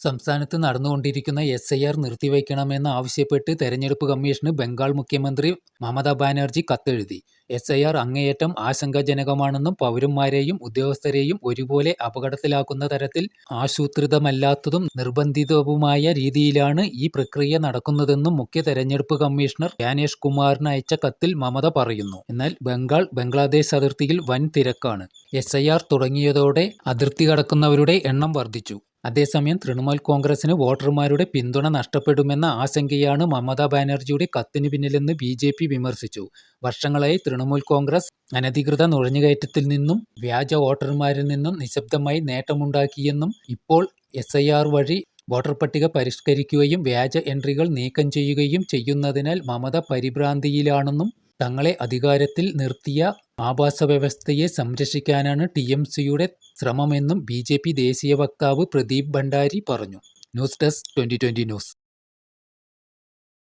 സംസ്ഥാനത്ത് നടന്നുകൊണ്ടിരിക്കുന്ന S I R നിർത്തിവയ്ക്കണമെന്ന് ആവശ്യപ്പെട്ട് തെരഞ്ഞെടുപ്പ് കമ്മീഷന് ബംഗാൾ മുഖ്യമന്ത്രി മമതാ ബാനർജി കത്തെഴുതി. എസ് ഐ ആർ അങ്ങേയറ്റം ആശങ്കാജനകമാണെന്നും പൗരന്മാരെയും ഉദ്യോഗസ്ഥരെയും ഒരുപോലെ അപകടത്തിലാക്കുന്ന തരത്തിൽ ആസൂത്രിതമല്ലാത്തതും നിർബന്ധിതവുമായ രീതിയിലാണ് ഈ പ്രക്രിയ നടക്കുന്നതെന്നും മുഖ്യ തെരഞ്ഞെടുപ്പ് കമ്മീഷണർ ജ്ഞാനേഷ് കുമാറിന് അയച്ച കത്തിൽ മമത പറയുന്നു. എന്നാൽ ബംഗാൾ ബംഗ്ലാദേശ് അതിർത്തിയിൽ വൻ തിരക്കാണ്. എസ് തുടങ്ങിയതോടെ അതിർത്തി കടക്കുന്നവരുടെ എണ്ണം വർധിച്ചു. അതേസമയം തൃണമൂൽ കോൺഗ്രസിന് വോട്ടർമാരുടെ പിന്തുണ നഷ്ടപ്പെടുമെന്ന ആശങ്കയാണ് മമതാ ബാനർജിയുടെ കത്തിന് പിന്നിലെന്ന് ബി ജെ പി വിമർശിച്ചു. വർഷങ്ങളായി തൃണമൂൽ കോൺഗ്രസ് അനധികൃത നുഴഞ്ഞുകയറ്റത്തിൽ നിന്നും വ്യാജ വോട്ടർമാരിൽ നിന്നും നിശബ്ദമായി നേട്ടമുണ്ടാക്കിയെന്നും ഇപ്പോൾ എസ് വഴി വോട്ടർ പട്ടിക പരിഷ്കരിക്കുകയും വ്യാജ എൻട്രികൾ നീക്കം ചെയ്യുകയും ചെയ്യുന്നതിനാൽ മമത പരിഭ്രാന്തിയിലാണെന്നും തങ്ങളെ അധികാരത്തിൽ നിർത്തിയ ആവാസവ്യവസ്ഥയെ സംരക്ഷിക്കാനാണ് ടി എം സിയുടെ ശ്രമമെന്നും ബി ജെ പി ദേശീയ വക്താവ് പ്രദീപ് ഭണ്ഡാരി പറഞ്ഞു. News desk twenty twenty news